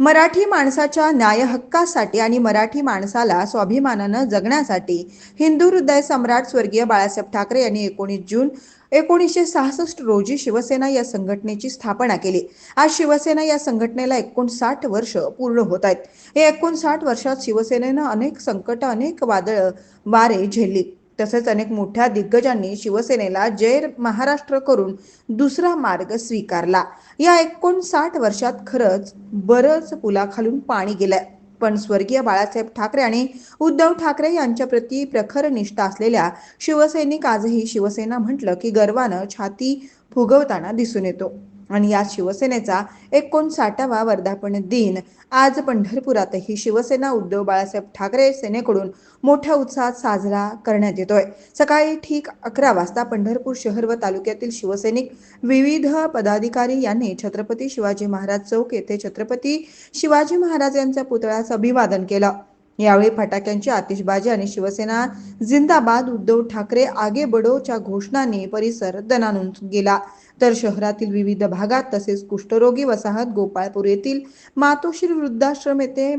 मराठी माणसाच्या न्याय हक्कासाठी आणि मराठी माणसाला स्वाभिमानानं जगण्यासाठी हिंदू हृदय सम्राट स्वर्गीय बाळासाहेब ठाकरे यांनी एकोणीस जून एकोणीसशे सहासष्ट रोजी शिवसेना या संघटनेची स्थापना केली. आज शिवसेना या संघटनेला एकोणसाठ वर्ष पूर्ण होत आहेत. या एकोणसाठ वर्षात शिवसेनेनं अनेक संकट अनेक वादळ वारे झेलली. तसेच अनेक मोठ्या दिग्गजांनी शिवसेनेला जय महाराष्ट्र करून दुसरा मार्ग स्वीकारला. या एकोणसाठ वर्षात खरंच बरंच पुलाखालून पाणी गेलंय. पण स्वर्गीय बाळासाहेब ठाकरे आणि उद्धव ठाकरे यांच्या प्रती प्रखर निष्ठा असलेल्या शिवसैनिक आजही शिवसेना म्हटलं की गर्वानं छाती फुगवताना दिसून येतो. आणि या शिवसेनेचा एकोणसाठावा वर्धापन दिन आज पंढरपुरातही शिवसेना उद्धव बाळासाहेब ठाकरे सेनेकडून मोठ्या उत्साहात साजरा करण्यात येतोय. सकाळी ठीक अकरा वाजता पंढरपूर शहर व तालुक्यातील शिवसैनिक विविध पदाधिकारी यांनी छत्रपती शिवाजी महाराज चौक येथे छत्रपती शिवाजी महाराज यांच्या पुतळ्यास अभिवादन केलं. यावेळी फटाक्यांची आतिषबाजी आणि शिवसेना जिंदाबाद उद्धव ठाकरे आगे बडोच्या घोषणाने परिसर दणानून गेला. तर शहरातील विविध भागात तसेच कुष्ठरोगी वसाहत गोपाळपूर येथील मातोश्री वृद्धाश्रम येथे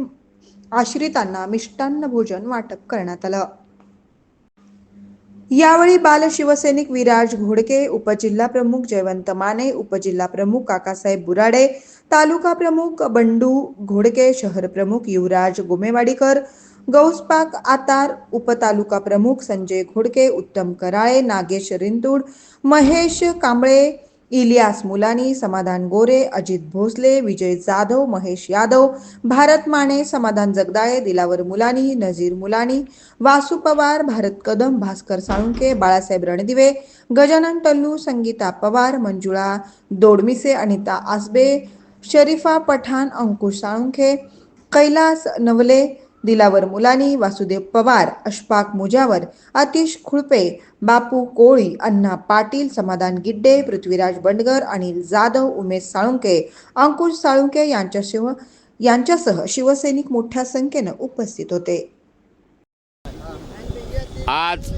आश्रितांना मिष्टान्न भोजन वाटप करण्यात आलं. यावेळी बाल शिवसैनिक विराज घोडके उपजिल्हा प्रमुख जयवंत माने उपजिल्हा प्रमुख काकासाहेब बुराडे तालुका प्रमुख बंडू घोडके शहर प्रमुख युवराज गोमेवाडीकर गौसपाक आतार उपतालुका प्रमुख संजय घोडके उत्तम कराळे नागेश रिंतूड महेश कांबळे इलियास मुलानी समाधान गोरे अजित भोसले विजय जाधव महेश यादव भारत माने समाधान जगदाळे दिलावर मुलानी नजीर मुलानी वासू पवार भारत कदम भास्कर साळुंके बाळासाहेब रणदिवे गजानन टल्लू संगीता पवार मंजुळा दोडमिसे अनिता आसबे शरीफा पठाण अंकुश साळुंखे कैलास नवले दिलावर मुलानी वासुदेव पवार अशफाक मुजावर अतिश खुळपे बापू कोळी अण्णा पाटील समाधान गिड्डे पृथ्वीराज बंडगर अनिल जाधव उमेश साळुंके अंकुश साळुंके यांच्याशिव यांच्यासह शिवसैनिक मोठ्या संख्येनं उपस्थित होते. आज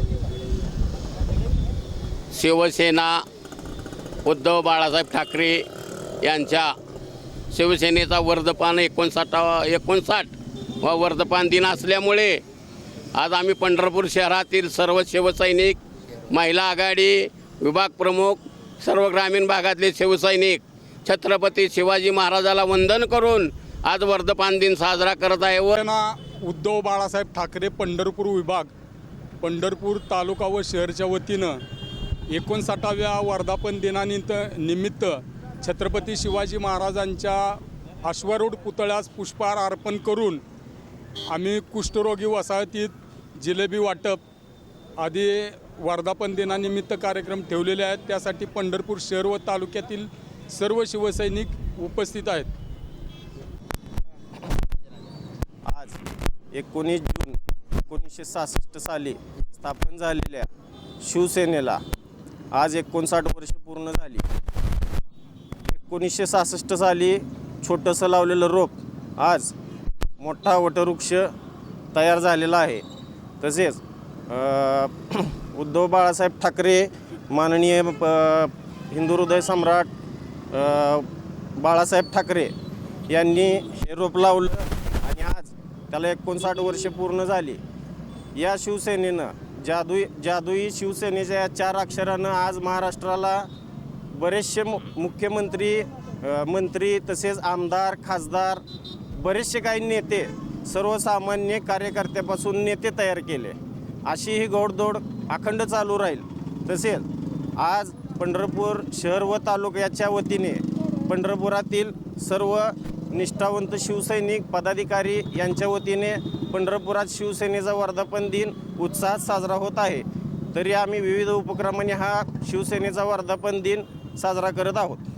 शिवसेना उद्धव बाळासाहेब ठाकरे यांच्या शिवसेनेचा वर्धपान एकोणसाठावा एकोणसाठ वा वर्धपान दिन असल्यामुळे आज आम्ही पंढरपूर शहरातील सर्व शिवसैनिक महिला आघाडी विभाग प्रमुख सर्व ग्रामीण भागातले शिवसैनिक छत्रपती शिवाजी महाराजाला वंदन करून आज वर्धपान दिन साजरा करत आहे व उद्धव बाळासाहेब ठाकरे पंढरपूर विभाग पंढरपूर तालुका व शहरच्या वतीनं एकोणसाठाव्या वर्धापन दिनानिमित्त निमित्त छत्रपती शिवाजी महाराजांच्या अश्वारूढ पुतळ्यास पुष्पहार अर्पण करून आम्ही कुष्ठरोगी वसाहतीत जिलेबी वाटप आदी वर्धापन दिनानिमित्त कार्यक्रम ठेवलेले आहेत. त्यासाठी पंढरपूर शहर व तालुक्यातील सर्व शिवसैनिक उपस्थित आहेत. आज एकोणीस जून एकोणीसशे सहासष्ट साली स्थापन झालेल्या शिवसेनेला आज एकोणसाठ वर्ष पूर्ण झाली. एकोणीसशे सहासष्ट साली छोटंसं लावलेलं रोप आज मोठा वटवृक्ष तयार झालेला आहे. तसेच उद्धव बाळासाहेब ठाकरे माननीय प हिंदू हृदय सम्राट बाळासाहेब ठाकरे यांनी हे रोप लावलं आणि आज त्याला एकोणसाठ वर्षे पूर्ण झाली. या शिवसेनेनं जादुई जादुई शिवसेनेच्या या चार अक्षरानं आज महाराष्ट्राला बरेचसे मु मुख्यमंत्री मंत्री तसेच आमदार खासदार बरेचसे काही नेते सर्वसामान्य कार्यकर्त्यापासून नेते तयार केले. अशी ही घोडदौड अखंड चालू राहील. तसेच आज पंढरपूर शहर व तालुक्याच्या वतीने पंढरपुरातील सर्व निष्ठावंत शिवसैनिक पदाधिकारी यांच्या वतीने पंढरपुरात शिवसेनेचा वर्धापन दिन उत्साहात साजरा होत आहे. तरी आम्ही विविध उपक्रमाने हा शिवसेनेचा वर्धापन दिन साजरा करत आहोत.